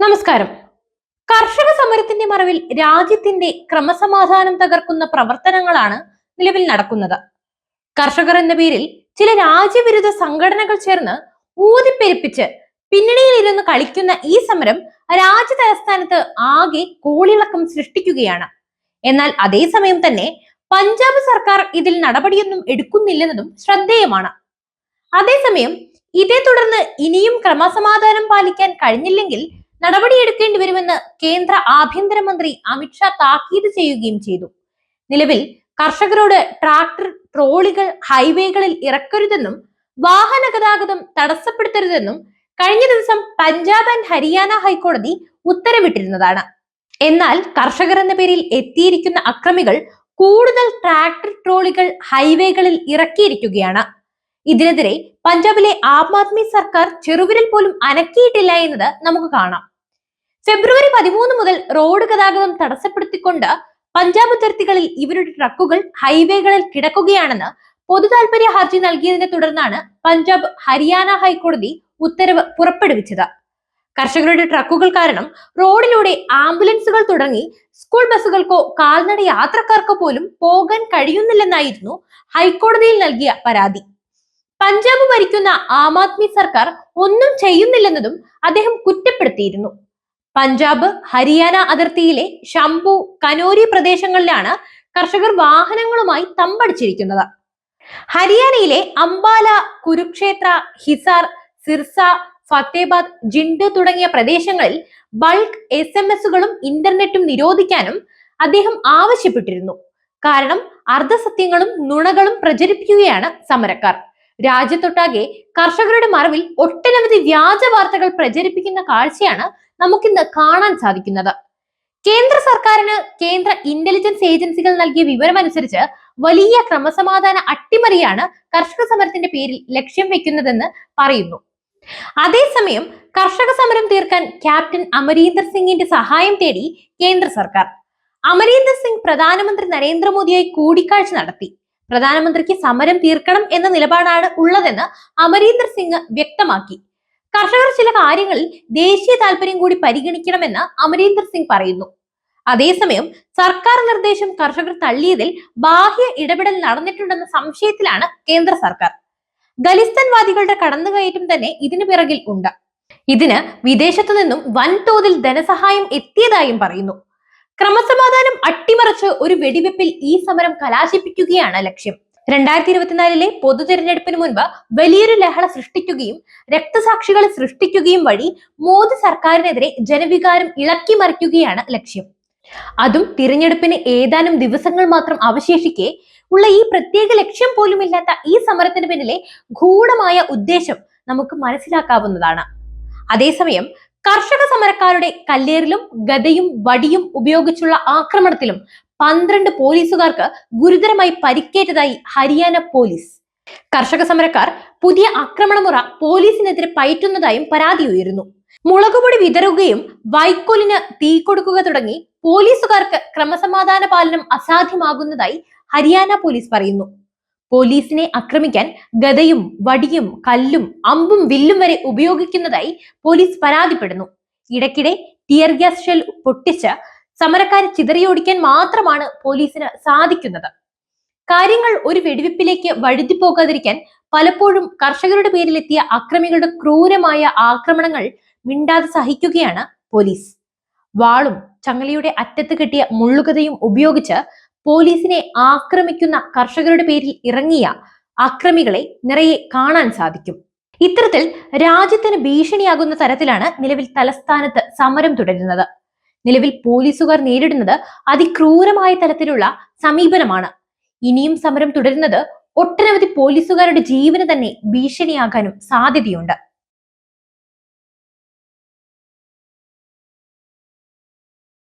നമസ്കാരം. കർഷക സമരത്തിന്റെ മറവിൽ രാജ്യത്തിന്റെ ക്രമസമാധാനം തകർക്കുന്ന പ്രവർത്തനങ്ങളാണ് നിലവിൽ നടക്കുന്നത്. കർഷകർ എന്ന പേരിൽ ചില രാജ്യവിരുദ്ധ സംഘടനകൾ ചേർന്ന് ഊതിപ്പെരുപ്പിച്ച് പിന്നണിയിൽ ഇരുന്ന് കളിക്കുന്ന ഈ സമരം രാജ്യ തലസ്ഥാനത്ത് ആകെ കോളിളക്കം സൃഷ്ടിക്കുകയാണ്. എന്നാൽ അതേസമയം തന്നെ പഞ്ചാബ് സർക്കാർ ഇതിൽ നടപടിയൊന്നും എടുക്കുന്നില്ലെന്നതും ശ്രദ്ധേയമാണ്. അതേസമയം ഇതേ തുടർന്ന് ഇനിയും ക്രമസമാധാനം പാലിക്കാൻ കഴിഞ്ഞില്ലെങ്കിൽ നടപടിയെടുക്കേണ്ടി വരുമെന്ന് കേന്ദ്ര ആഭ്യന്തരമന്ത്രി അമിത്ഷാ താക്കീത് ചെയ്യുകയും ചെയ്തു. നിലവിൽ കർഷകരോട് ട്രാക്ടർ ട്രോളികൾ ഹൈവേകളിൽ ഇറക്കരുതെന്നും വാഹന ഗതാഗതം തടസ്സപ്പെടുത്തരുതെന്നും കഴിഞ്ഞ ദിവസം പഞ്ചാബ് ആൻഡ് ഹരിയാന ഹൈക്കോടതി ഉത്തരവിട്ടിരുന്നതാണ്. എന്നാൽ കർഷകർ എന്ന പേരിൽ എത്തിയിരിക്കുന്ന അക്രമികൾ കൂടുതൽ ട്രാക്ടർ ട്രോളികൾ ഹൈവേകളിൽ ഇറക്കിയിരിക്കുകയാണ്. ഇതിനെതിരെ പഞ്ചാബിലെ ആം ആദ്മി സർക്കാർ ചെറുവിരൽ പോലും അനക്കിയിട്ടില്ല എന്നത് നമുക്ക് കാണാം. ഫെബ്രുവരി പതിമൂന്ന് മുതൽ റോഡ് ഗതാഗതം തടസ്സപ്പെടുത്തിക്കൊണ്ട് പഞ്ചാബ് അതിർത്തികളിൽ ഇവരുടെ ട്രക്കുകൾ ഹൈവേകളിൽ കിടക്കുകയാണെന്ന് പൊതു പൊതുതാൽപര്യ ഹർജി നൽകിയതിനെ തുടർന്നാണ് പഞ്ചാബ് ഹരിയാന ഹൈക്കോടതി ഉത്തരവ് പുറപ്പെടുവിച്ചത്. കർഷകരുടെ ട്രക്കുകൾ കാരണം റോഡിലൂടെ ആംബുലൻസുകൾ തുടങ്ങി സ്കൂൾ ബസ്സുകൾക്കോ കാൽനട യാത്രക്കാർക്കോ പോലും പോകാൻ കഴിയുന്നില്ലെന്നായിരുന്നു ഹൈക്കോടതിയിൽ നൽകിയ പരാതി. പഞ്ചാബ് ഭരിക്കുന്ന ആം ആദ്മി സർക്കാർ ഒന്നും ചെയ്യുന്നില്ലെന്നതും അദ്ദേഹം കുറ്റപ്പെടുത്തിയിരുന്നു. പഞ്ചാബ് ഹരിയാന അതിർത്തിയിലെ ഷംഭു കനോരി പ്രദേശങ്ങളിലാണ് കർഷകർ വാഹനങ്ങളുമായി തമ്പടിച്ചിരിക്കുന്നത്. ഹരിയാനയിലെ അംബാല കുരുക്ഷേത്ര ഹിസാർ സിർസ ഫത്തേബാദ് ജിണ്ട് തുടങ്ങിയ പ്രദേശങ്ങളിൽ ബൾക്ക് എസ് എം എസുകളും ഇന്റർനെറ്റും നിരോധിക്കാനും അദ്ദേഹം ആവശ്യപ്പെട്ടിരുന്നു. കാരണം അർദ്ധസത്യങ്ങളും നുണകളും പ്രചരിപ്പിക്കുകയാണ് സമരക്കാർ. രാജ്യത്തൊട്ടാകെ കർഷകരുടെ മറവിൽ ഒട്ടനവധി വ്യാജ വാർത്തകൾ പ്രചരിപ്പിക്കുന്ന കാഴ്ചയാണ് നമുക്കിന്ന് കാണാൻ സാധിക്കുന്നത്. കേന്ദ്ര സർക്കാരിന് കേന്ദ്ര ഇന്റലിജൻസ് ഏജൻസികൾ നൽകിയ വിവരമനുസരിച്ച് വലിയ ക്രമസമാധാന അട്ടിമറിയാണ് കർഷക സമരത്തിന്റെ പേരിൽ ലക്ഷ്യം വെക്കുന്നതെന്ന് പറയുന്നു. അതേസമയം കർഷക സമരം തീർക്കാൻ ക്യാപ്റ്റൻ അമരീന്ദർ സിംഗിന്റെ സഹായം തേടി കേന്ദ്ര സർക്കാർ. അമരീന്ദർ സിംഗ് പ്രധാനമന്ത്രി നരേന്ദ്രമോദിയായി കൂടിക്കാഴ്ച നടത്തി. പ്രധാനമന്ത്രിക്ക് സമരം തീർക്കണം എന്ന നിലപാടാണ് ഉള്ളതെന്ന് അമരീന്ദർ സിംഗ് വ്യക്തമാക്കി. കർഷകർ ചില കാര്യങ്ങളിൽ ദേശീയ താല്പര്യം കൂടി പരിഗണിക്കണമെന്ന് അമരീന്ദർ സിംഗ് പറയുന്നു. അതേസമയം സർക്കാർ നിർദ്ദേശം കർഷകർ തള്ളിയതിൽ ബാഹ്യ ഇടപെടൽ നടന്നിട്ടുണ്ടെന്ന സംശയത്തിലാണ് കേന്ദ്ര സർക്കാർ. ഖലിസ്ഥാൻവാദികളുടെ കടന്നുകയറ്റം തന്നെ ഇതിനു പിറകിൽ ഉണ്ട്. ഇതിന് വിദേശത്തു നിന്നും വൻതോതിൽ ധനസഹായം എത്തിയതായും പറയുന്നു. ക്രമസമാധാനം അട്ടിമറിച്ച് ഒരു വെടിവെപ്പിൽ ഈ സമരം കലാശിപ്പിക്കുകയാണ് ലക്ഷ്യം. രണ്ടായിരത്തി ഇരുപത്തിനാലിലെ പൊതു തെരഞ്ഞെടുപ്പിന് മുൻപ് വലിയൊരു ലഹള സൃഷ്ടിക്കുകയും രക്തസാക്ഷികളെ സൃഷ്ടിക്കുകയും വഴി മോദി സർക്കാരിനെതിരെ ജനവികാരം ഇളക്കി മറിക്കുകയാണ് ലക്ഷ്യം. അതും തിരഞ്ഞെടുപ്പിന് ഏതാനും ദിവസങ്ങൾ മാത്രം അവശേഷിക്കെ ഉള്ള ഈ പ്രത്യേക ലക്ഷ്യം പോലുമില്ലാത്ത ഈ സമരത്തിന് പിന്നിലെ ഗൂഢമായ ഉദ്ദേശം നമുക്ക് മനസ്സിലാക്കാവുന്നതാണ്. അതേസമയം കർഷക സമരക്കാരുടെ കല്ലേറിലും ഗതയും വടിയും ഉപയോഗിച്ചുള്ള ആക്രമണത്തിലും പന്ത്രണ്ട് പോലീസുകാർക്ക് ഗുരുതരമായി പരിക്കേറ്റതായി ഹരിയാന പോലീസ്. കർഷക സമരക്കാർ പുതിയ ആക്രമണമുറ പോലീസിനെതിരെ പയറ്റുന്നതായും പരാതി ഉയരുന്നു. മുളകുപൊടി വിതറുകയും വൈക്കോലിന് തീ കൊടുക്കുക തുടങ്ങി പോലീസുകാർക്ക് ക്രമസമാധാന പാലനം അസാധ്യമാകുന്നതായി ഹരിയാന പോലീസ് പറയുന്നു. പോലീസിനെ ആക്രമിക്കാൻ ഗതയും വടിയും കല്ലും അമ്പും വില്ലും വരെ ഉപയോഗിക്കുന്നതായി പോലീസ് പരാതിപ്പെടുന്നു. ഇടയ്ക്കിടെ ടിയർ ഗ്യാസ് ഷെൽ പൊട്ടിച്ച് സമരക്കാരെ ചിതറിയോടിക്കാൻ മാത്രമാണ് പോലീസിന് സാധിക്കുന്നത്. കാര്യങ്ങൾ ഒരു വെടിവെപ്പിലേക്ക് വഴുതി പോകാതിരിക്കാൻ പലപ്പോഴും കർഷകരുടെ പേരിലെത്തിയ അക്രമികളുടെ ക്രൂരമായ ആക്രമണങ്ങൾ മിണ്ടാതെ സഹിക്കുകയാണ് പോലീസ്. വാളും ചങ്ങലയുടെ അറ്റത്ത് കെട്ടിയ മുള്ളുകഥയും ഉപയോഗിച്ച് പോലീസിനെ ആക്രമിക്കുന്ന കർഷകരുടെ പേരിൽ ഇറങ്ങിയ അക്രമികളെ നിറയെ കാണാൻ സാധിക്കും. ഇത്തരത്തിൽ രാജ്യത്തിന് ഭീഷണിയാകുന്ന തരത്തിലാണ് നിലവിൽ തലസ്ഥാനത്ത് സമരം തുടരുന്നത്. നിലവിൽ പോലീസുകാർ നേരിടുന്നത് അതിക്രൂരമായ തരത്തിലുള്ള സമീപനമാണ്. ഇനിയും സമരം തുടരുന്നത് ഒട്ടനവധി പോലീസുകാരുടെ ജീവന് തന്നെ ഭീഷണിയാകാനും സാധ്യതയുണ്ട്.